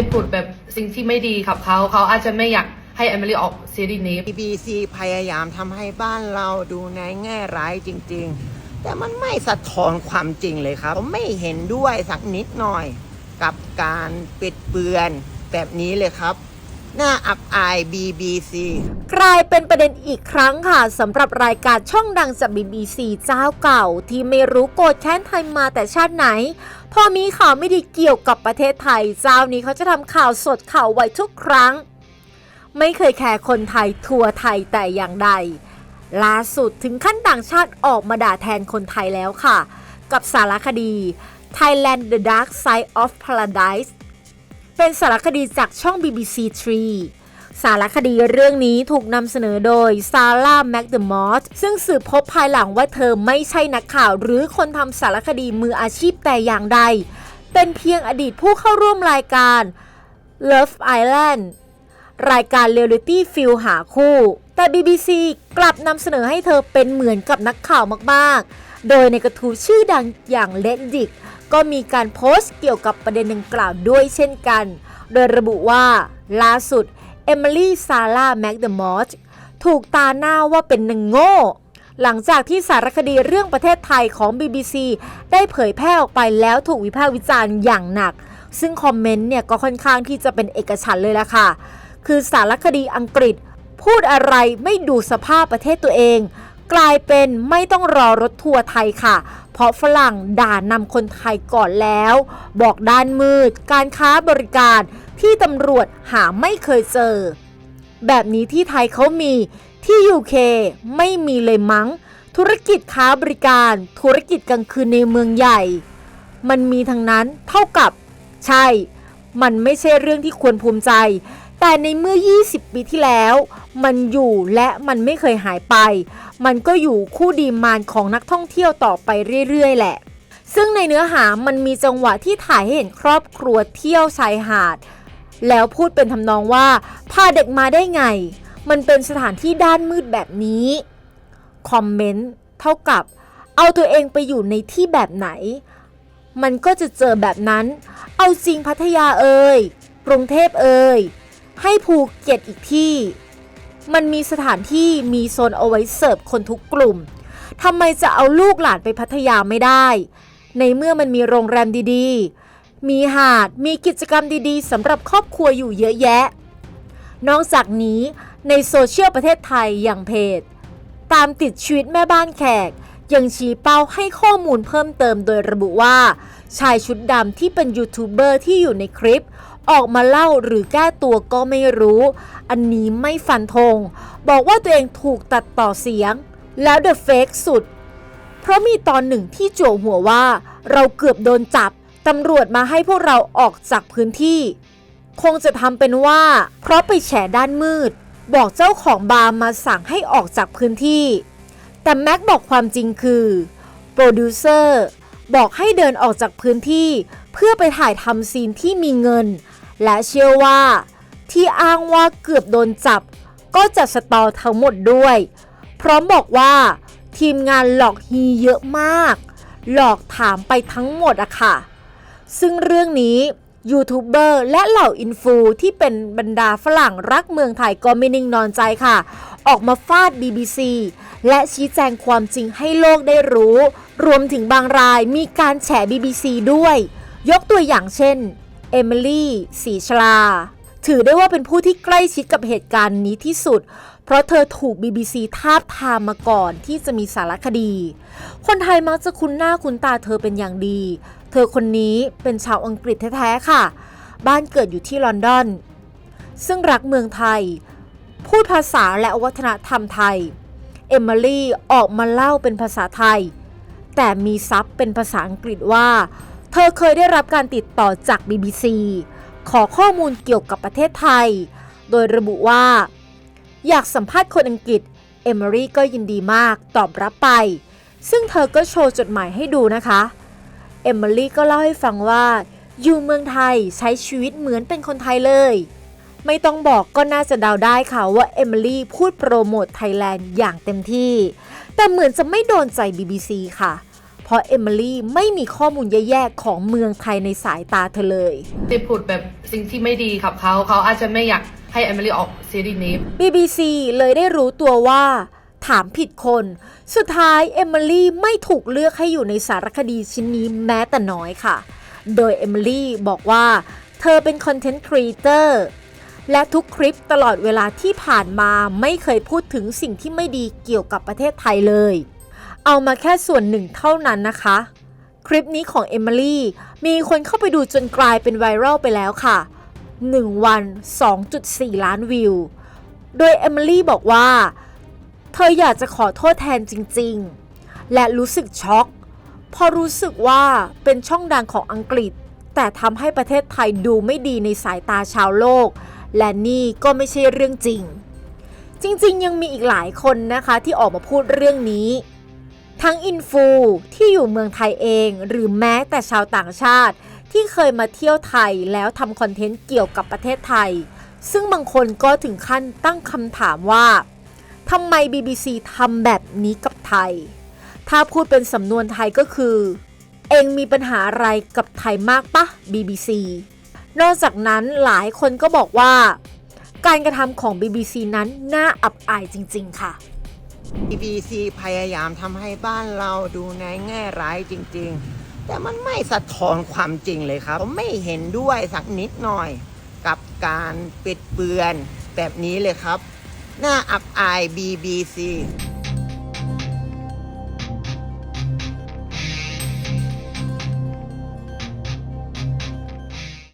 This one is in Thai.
ได้พูดแบบสิ่งที่ไม่ดีกับเขา เขาอาจจะไม่อยากให้เอมิลี่ออกซีรีส์นี้ BBC พยายามทำให้บ้านเราดูในแง่ร้ายจริง ๆ แต่มันไม่สะท้อนความจริงเลยครับ ผมไม่เห็นด้วยสักนิดหน่อยกับการปิดเบือนแบบนี้เลยครับ น่าอับอาย BBC กลายเป็นประเด็นอีกครั้งค่ะสำหรับรายการช่องดังจาก BBC เจ้าเก่า ที่ไม่รู้โกรธแค้นไทยมาแต่ชาติไหน พอมีข่าวไม่ดีเกี่ยวกับประเทศไทย เจ้านี้เขาจะทำข่าวสดข่าวไวทุกครั้ง ไม่เคยแคร์คนไทยทัวร์ไทยแต่อย่างใด ล่าสุดถึงขั้นต่างชาติออกมาด่าแทนคนไทยแล้วค่ะ กับสารคดี Thailand The Dark Side of Paradise เป็นสารคดีจากช่อง BBC 3สารคดีเรื่องนี้ถูกนำเสนอโดยซาร่าแม็กเดอะมอสซึ่งสืบพบภายหลังว่าเธอไม่ใช่นักข่าว หรือคนทำสารคดีมืออาชีพแต่อย่างใด เป็นเพียงอดีตผู้เข้าร่วมรายการ Love Island รายการเรียลลิตี้ฟิลหาคู่ แต่ BBC กลับนำเสนอให้เธอเป็นเหมือนกับนักข่าวมากๆ โดยในกระทู้ชื่อดังอย่างเลดดิก ก็มีการโพสต์เกี่ยวกับประเด็นดังกล่าวด้วยเช่นกัน โดยระบุว่า ล่าสุด เอมิลี่ซาร่าแม็กเดอะมอสถูกตาหน้าว่าเป็นนางโง่ หลังจากที่สารคดีเรื่องประเทศไทยของ BBC ได้เผยแพร่ออกไปแล้วถูกวิพากษ์วิจารณ์อย่างหนัก ซึ่งคอมเมนต์เนี่ยก็ค่อนข้างที่จะเป็นเอกฉันเลยล่ะค่ะ คือสารคดีอังกฤษ พูดอะไรไม่ดูสภาพประเทศตัวเอง กลายเป็นไม่ต้องรอรถทัวร์ไทยค่ะ เพราะฝรั่งด่านำคนไทยก่อนแล้ว บอกด้านมืด การค้าบริการที่ตำรวจหาไม่เคยเจอ แบบนี้ที่ไทยเขามีที่ UK ไม่มีเลยมั้ง ธุรกิจค้าบริการ ธุรกิจกลางคืนในเมืองใหญ่ มันมีทั้งนั้นเท่ากับ ใช่ มันไม่ใช่เรื่องที่ควรภูมิใจ แต่ในเมื่อ 20 ปีที่แล้ว มันอยู่และมันไม่เคยหายไป มันก็อยู่คู่ดีมานของนักท่องเที่ยวต่อไปเรื่อย ๆ แหละ ซึ่งในเนื้อหามันมีจังหวะที่ถ่ายให้เห็นครอบครัวเที่ยวชายหาด แล้วพูดเป็นทำนองว่าพาเด็กมาได้ไง มันเป็นสถานที่ด้านมืดแบบนี้ คอมเมนต์เท่ากับ เอาตัวเองไปอยู่ในที่แบบไหน มันก็จะเจอแบบนั้น เอาจริงพัทยาเอ่ยกรุงเทพเอ่ย ให้ภูเก็ตอีกที่ มันมีสถานที่มีโซนเอาไว้เสิร์ฟคนทุกกลุ่มทำไมจะเอาลูกหลานไปพัทยาไม่ได้ ในเมื่อมันมีโรงแรมดีๆ มีหาดมีกิจกรรมดีๆสำหรับครอบครัวอยู่เยอะแยะ นอกจากนี้ในโซเชียลประเทศไทยอย่างเพจ ตามติดชีวิตแม่บ้านแขก ยังชี้เป้าให้ข้อมูลเพิ่มเติมโดยระบุว่า ชายชุดดำที่เป็นยูทูบเบอร์ที่อยู่ในคลิป ออกมาเล่าหรือแก้ตัวก็ไม่รู้ อันนี้ไม่ฟันธง บอกว่าตัวเองถูกตัดต่อเสียง แล้วเดอะเฟกสุด เพราะมีตอนหนึ่งที่จั่วหัวว่า เราเกือบโดนจับตำรวจมาให้พวกเราออกจากพื้นที่ คงจะทำเป็นว่า เพราะไปแฉด้านมืด บอกเจ้าของบาร์มาสั่งให้ออกจากพื้นที่ แต่แม็กบอกความจริงคือโปรดิวเซอร์บอกให้เดินออกจากพื้นที่เพื่อไปถ่ายทำซีนที่มีเงิน และเชื่อว่า ที่อ้างว่าเกือบโดนจับ ก็จะสตอทั้งหมดด้วย พร้อมบอกว่า ทีมงานหลอกฮีเยอะมาก หลอกถามไปทั้งหมดอะค่ะ ซึ่งเรื่องนี้ยูทูบเบอร์และเหล่าอินฟูที่เป็นบรรดาฝรั่งรักเมืองไทยก็ไม่นิ่งนอนใจค่ะ ออกมาฟาด BBC และชี้แจงความจริงให้โลกได้รู้ รวมถึงบางรายมีการแฉ BBC ด้วย ยกตัวอย่างเช่น เอมิลี่สีชลา ถือได้ว่าเป็นผู้ที่ใกล้ชิดกับเหตุการณ์นี้ที่สุด เพราะเธอถูก BBC ทาบทามมาก่อนที่จะมีสารคดี คนไทยมักจะคุ้นหน้าคุ้นตาเธอเป็นอย่างดี เธอคนนี้เป็นชาวอังกฤษแท้ๆค่ะ บ้านเกิดอยู่ที่ลอนดอน ซึ่งรักเมืองไทย พูดภาษาและวัฒนธรรมไทย เอมิลี่ออกมาเล่าเป็นภาษาไทย แต่มีซับเป็นภาษาอังกฤษว่า เธอเคยได้รับการติดต่อจาก BBC ขอข้อมูลเกี่ยวกับประเทศไทย โดยระบุว่า อยากสัมภาษณ์คนอังกฤษ เอมิลี่ก็ยินดีมากตอบรับไป ซึ่งเธอก็โชว์จดหมายให้ดูนะคะ เอมิลี่ก็เล่าให้ฟังว่า อยู่เมืองไทยใช้ชีวิตเหมือนเป็นคนไทยเลย ไม่ต้องบอกก็น่าจะเดาได้ค่ะว่าเอมิลี่พูดโปรโมทไทยแลนด์อย่างเต็มที่ แต่เหมือนจะไม่โดนใจ BBC ค่ะเราะเอมิลี่ไม่มีข้อมูลแย่ๆของเมืองไทยในสายตาเธอเลย ได้พูดแบบสิ่งที่ไม่ดีกับเขาเขาอาจจะไม่อยากให้เอมิลี่ออกซีรีส์นี้ BBC เลยได้รู้ตัวว่าถามผิดคน สุดท้ายเอมิลี่ไม่ถูกเลือกให้อยู่ในสารคดีชิ้นนี้แม้แต่น้อยค่ะ โดยเอมิลี่บอกว่าเธอเป็นคอนเทนต์ครีเอเตอร์และทุกคลิปตลอดเวลาที่ผ่านมาไม่เคยพูดถึงสิ่งที่ไม่ดีเกี่ยวกับประเทศไทยเลย เอามาแค่ส่วนหนึ่งเท่านั้นนะคะ คลิปนี้ของเอมิลี่มีคนเข้าไปดูจนกลายเป็นไวรัลไปแล้วค่ะ 1 วัน 2.4 ล้านวิว โดยเอมิลี่บอกว่า เธออยากจะขอโทษแทนจริงๆ และรู้สึกช็อกพอรู้สึกว่าเป็นช่องดังของอังกฤษ แต่ทำให้ประเทศไทยดูไม่ดีในสายตาชาวโลก และนี่ก็ไม่ใช่เรื่องจริง จริง ๆ ยังมีอีกหลายคนนะคะที่ออกมาพูดเรื่องนี้ ทั้งอินฟูที่อยู่เมืองไทยเอง หรือแม้แต่ชาวต่างชาติ ที่เคยมาเที่ยวไทยแล้วทำคอนเทนต์เกี่ยวกับประเทศไทย ซึ่งบางคนก็ถึงขั้นตั้งคำถามว่าทำไม BBC ทำแบบนี้กับไทย ถ้าพูดเป็นสำนวนไทยก็คือ เองมีปัญหาอะไรกับไทยมากปะ BBC นอกจากนั้นหลายคนก็บอกว่า การกระทำของ BBC นั้นน่าอับอายจริง ๆ ค่ะ BBC พยายามทำให้บ้านเราดูในแง่ร้ายจริง ๆ แต่มันไม่สะท้อนความจริงเลยครับ ผมไม่เห็นด้วยสักนิดหน่อย กับการปิดเบือนแบบนี้เลยครับ น่าอับอาย BBC